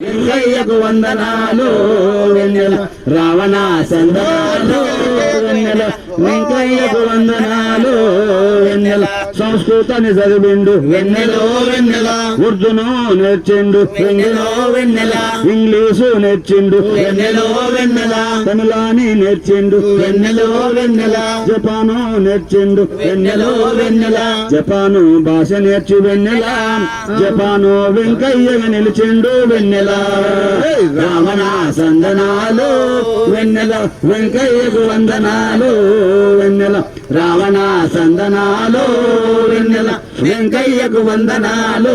వెంకయ్యకు వందనాలు వెన్నెల రావణ సందనాలు వెన్నెల వెంకయ్యకు వందనాలు వెన్నెల సంస్కృతాన్ని చదివిండు వెన్నెలో వెన్నెల. ఉర్దూను నేర్చిండు. వెన్నెలో వెన్నెల. ఇంగ్లీషు నేర్చిండు. వెన్నెలో వెన్నెల. తమిళాని నేర్చిండు. వెన్నెలో వెన్నెల. జపాను నేర్చిండు. వెన్నెలో వెన్నెల. జపాను భాష నేర్చి వెన్నెల. జపాను వెంకయ్యగా నిలిచిండు వెన్నెల. రామణ సందనాలు వెన్నెల వెంకయ్యకు వందనాలు. వెన్నెల. రావణ సందనాలో వెన్నెల వెంకయ్యకు వందనాలు.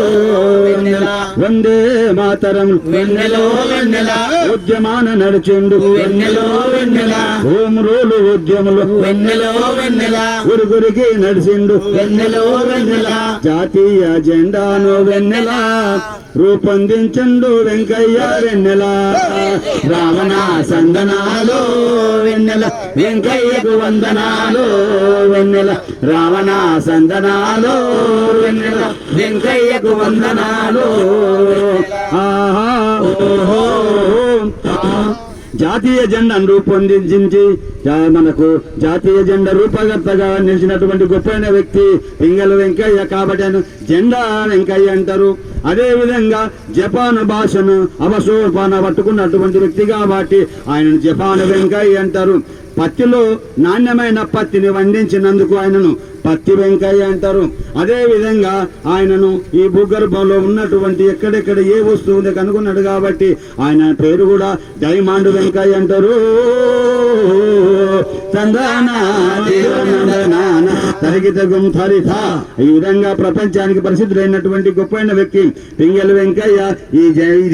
వెన్నెల. వందే మాతరం. వెన్నెలో వెన్నెల. ఉద్యమాన నడిచిండు వెన్నెలో వెన్నెల. హోం రూలు ఉద్యములు. వెన్నెలో వెన్నెల. గురుగురికి నడిచిండు వెన్నెలో వెన్నెల. జాతీయ జెండాను వెన్నెల. రూపొందించండు వెంకయ్య వెన్నెల. రావణ సందనాలు వెన్నెల. వెంకయ్యకు వందనాలు వెన్నెల. రావణ సందనాలు వెంకయ్యకు వందనాలు. ఆహా. ఓహో. జాతీయ జెండాను రూపొందించి మనకు జాతీయ జెండా రూపకర్తగా నిలిచినటువంటి గొప్పైన వ్యక్తి పింగళ వెంకయ్య కాబట్టి జెండా వెంకయ్య అంటారు. అదేవిధంగా జపాన్ భాషను అవసోపాన పట్టుకున్నటువంటి వ్యక్తి కాబట్టి ఆయనను జపాన్ వెంకయ్య అంటారు. పత్తిలో నాణ్యమైన పత్తిని వండించినందుకు ఆయనను పత్తి వెంకయ్య అంటారు. అదేవిధంగా ఆయనను ఈ భూగర్భంలో ఉన్నటువంటి ఎక్కడెక్కడ ఏ వస్తువు ఉంది కనుగొన్నాడు కాబట్టి ఆయన పేరు కూడా డైమాండ్ వెంకయ్య అంటారు. తందాన తరిగిత గుంథరిత ఈ విధంగా ప్రపంచానికి ప్రసిద్ధులైనటువంటి గొప్పైన వ్యక్తి పింగళ వెంకయ్య. ఈ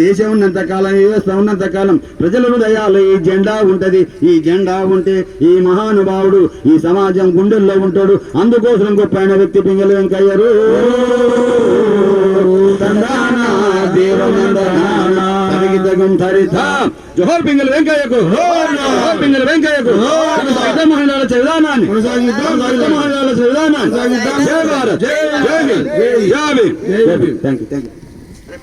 దేశం ఉన్నంత కాలం ఈ వ్యవస్థ ఉన్నంత కాలం ప్రజల హృదయాలు ఈ జెండా ఉంటది. ఈ జెండా ఉంటే ఈ మహానుభావుడు ఈ సమాజం గుండెల్లో ఉంటాడు. అందుకోసం గొప్పైన వ్యక్తి పింగళ వెంకయ్యరు దేవనందనాన తరిగిత గుంథరిత జోహర్ పింగళ వెంకయ్యకు జోహర్ పింగళ వెంకయ్యకు కొనసాగిద్దాం మహిళల విధానాన్ని కొనసాగిద్దాం మహిళల విధానాన్ని జై భారత్. జై జై Bhim thank you thank you